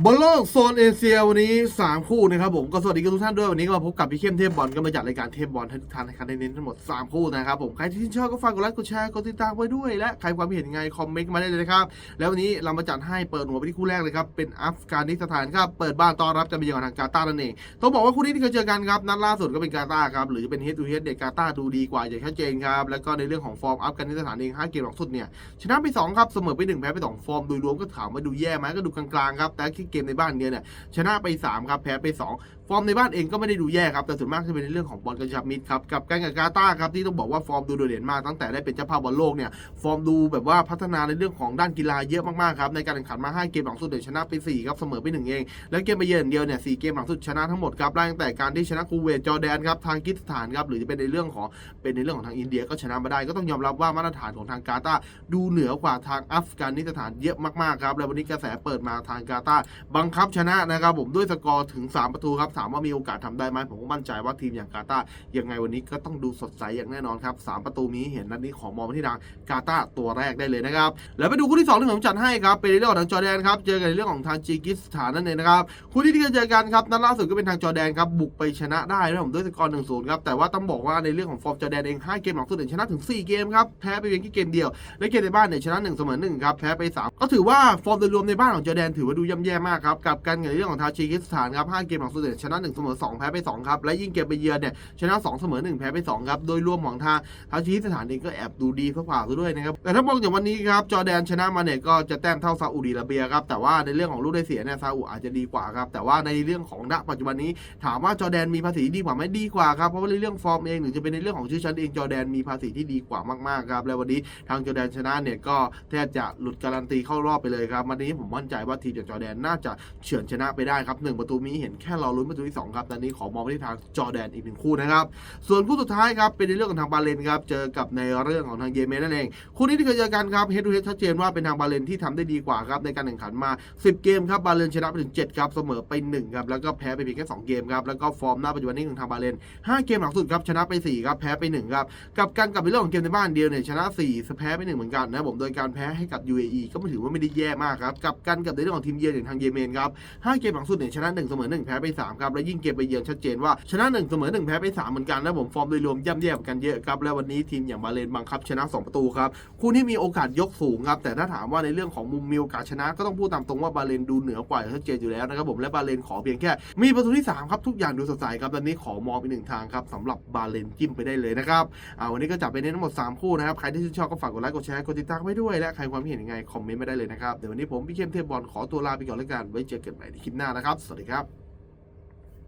บอลโลกโซนเอเชียวันนี้ 3 คู่นะครับผมก็สวัสดีทุกท่านด้วยวันนี้ก็มาพบกับพี่เข้มเทพบอลก็มาจัดรายการเทพบอลทุกท่านในการได้เน้นทั้งหมด 3 คู่นะครับผมใครที่ชื่นชอบก็ฝากกดไลค์กดแชร์กดติดตามไว้ด้วยและใครความเห็นยังไงคอมเมนต์มาได้เลยนะครับแล้ววันนี้เรามาจัดให้เปิดหัวไปที่คู่แรกเลยครับเป็นอัฟกานิสถานครับเปิดบ้านต้อนรับจะไปเยือนทางกาตาร์นั่นเองต้องบอกว่าคู่นี้ที่เคยเจอกันครับนัดล่าสุดก็เป็นกาตาร์ครับหรือจะเป็นเฮดทูเฮดเด็กกาตาร์ดูดีกว่าอย่างชัดเจนครับแล้วก็ในเรื่องของฟอร์มอัฟกานิสถานเองห้าเกมหลังสุดเนี่ยชนะไป2ครับเสมอไป1แพ้ไป2ฟอร์มโดยรวมก็ถามว่าดูแย่ไหมก็ดูกลางๆครับแต่ที่เกมในบ้านเนี่ยเนี่ยชนะไป 3 ครับ แพ้ไป 2 ฟอร์มในบ้านเองก็ไม่ได้ดูแย่ครับ แต่ส่วนมากจะเป็นในเรื่องของบอลกระชับมิตรครับ กับการกับกาตาครับที่ต้องบอกว่าฟอร์มดูโดดเด่นมากตั้งแต่ได้เป็นเจ้าภาพบอลโลกเนี่ยฟอร์มดูแบบว่าพัฒนาในเรื่องของด้านกีฬาเยอะมากๆครับในการแข่งขันมา 5 เกมหลังสุดเดี๋ยวชนะไป4ครับเสมอไป1เอง แล้วเกมไปเยือนเดียวเนี่ยสเกมหลังสุดชนะทั้งหมดครับไล่ตั้งแต่การที่ชนะคูเวตจอร์แดนครับทางกิสถานครับหรือจะเป็นในเรื่องของเป็นในเรื่องของทางอินเดียก็ชนะมาได้ก็ต้องยอมรับว่ามาตรฐานของทางกาตาร์ดูเหนือกว่าทางอัฟกานิสถานเยอะมากๆครับแล้ววันนี้กระแสเปิดมาทางกาตาบังคับชนะนะครับผมด้วยสกอร์ถึง 3 ประตูครับถามว่ามีโอกาสทำได้ไหมผมก็มั่นใจว่าทีมอย่างกาตาร์ยังไงวันนี้ก็ต้องดูสดใสอย่างแน่นอนครับ 3 ประตูนี้เห็นนัดนี้ขอมองไปที่ทางกาตาร์ตัวแรกได้เลยนะครับ แล้วไปดูคู่ที่2ที่ผมจัดให้ครับเป็นเรื่องของทางจอแดนครับเจอกันในเรื่องของทางจีกิสถานนั่นเองนะครับคู่ที่ที่เจอกันครับนัดล่าสุดก็เป็นทางจอแดนครับบุกไปชนะได้นะผมด้วยสกอร์1-0ครับแต่ว่าต้องบอกว่าในเรื่องของฟอร์มจอแดนเอง5เกมหลังสุดเนี่ยชนะถึง 4 เกมครับแพ้ไปเพียงแค่เกมเดียวและเกมในบ้านเนี่ยชนะ1เสมอ1ครับแพ้ไป 3 ก็ถือว่าฟอร์มโดยรวมในบ้านของจอแดนถือว่าดูย่ำแย่มากครับกับการในเรื่องของทาจิกิสถานครับ5เกมหลังสุดเนี่ยชนะ1เสมอ2แพ้ไป2ครับและยิ่งเกมไปเยือนเนี่ยชนะ2เสมอ1แพ้ไป2ครับโดยรวมของทางทาจิกิสถานเองก็แอบดูดีกว่าๆซะด้วยนะครับแต่ถ้ามองอย่างวันนี้ครับจอแดนชนะมาเนี่ยก็จะแต้มเท่าซาอุดิอาระเบียครับแต่ว่าในเรื่องของลูกได้เสียเนี่ยซาอุอาจจะดีกว่าครับแต่ว่าในเรื่องของณปัจจุบันนี้ ถามว่าจอแดนมีภาษีดีกว่าไหมดีกว่าครับเพราะว่าในเรื่องฟอร์มเองหรือจะเป็นในเรื่องของชื่อชั้นเองจอแดนมีภาษีที่ดีกว่ามากๆครับและวันนี้ทางจอแดนชนะเนี่ยก็แทบจะหลุดการันตีเข้ารอบไปเลยครับวันนี้ผมมั่นใจว่าทีมจากจอแดนน่าาจะเฉือนชนะไปได้ครับหนึ่งประตูนี้เห็นแค่รอลุ้นประตูที่สองครับตอนนี้ขอมองไปที่ทางจอแดนอีกหนึ่งคู่นะครับ ส่วนคู่สุดท้ายครับเป็นในเรื่องของทางบาเลนครับเจอกับในเรื่องของทางเยเมนนั่นเองคู่นี้ที่เคยเจอกันครับเฮดทูเฮดชัดเจนว่าเป็นทางบาเลนที่ทำได้ดีกว่าครับในการแข่งขันมา 10 เกมครับบาเลนชนะไปถึง7ครับเสมอไป1ครับแล้วก็แพ้ไปเพียงแค่2เกมครับแล้วก็ฟอร์มหน้าปัจจุบันนี้ของทางบาเลน5เกมหลังสุดครับชนะไป4ครับแพ้ไป1ครับกับการกับไปเรื่องของเกมในบ้านเดียวเนี่ยชนะ4แพ้ไป1เหมือนกันนะผมโดยการแพ้ให้กับ UAE ก็ไม่ถือว่าไม่ได้แย่มากครับกับกันกับในเรื่องของทีมเยือนอย่างทางเยเมนครับ5เกมหลังสุดเนี่ยชนะ1เสมอ1แพ้ไป3ครับและยิ่งเกมไปเยือนชัดเจนว่าชนะ1เสมอ1แพ้ไป3เหมือนกันนะผมฟอร์มโดยรวมย่ำแย่กันเยอะครับและวันนี้ทีมอย่างบาเลนบังคับชนะ 2 ประตูครับคู่นี้มีโอกาสยกสูงครับแต่ถ้าถามว่าในเรื่องของมุมมีโอกาสชนะ ก็ต้องพูดตามตรงว่าบาเลนดูเหนือกว่าชัดเจนอยู่แล้วนะครับผมและบาเลนขอเพียงแค่ มีประตูที่สามครับทุกอย่างดูสดใสครับตอนนี้ขอมองไปหนึ่งทางครับสำหรับบาเลนจิ้มไปได้เลยนะครับอ่าวันนี้ก็จับไปในทั้งหมด 3 คู่นะครับใครที่ชื่นชอบก็ฝากกดไลค์กดแชร์กดติดตามไว้ด้วยและใครความเห็นยังไงคอมเมนต์มาได้เลยนะครับเดี๋ยววันนี้ผมพี่เข้มเทพบอลขอตัวลาไปก่อนแล้วกันไว้เจอกันใหม่ในคลิปหน้านะครับ สวัสดีครับ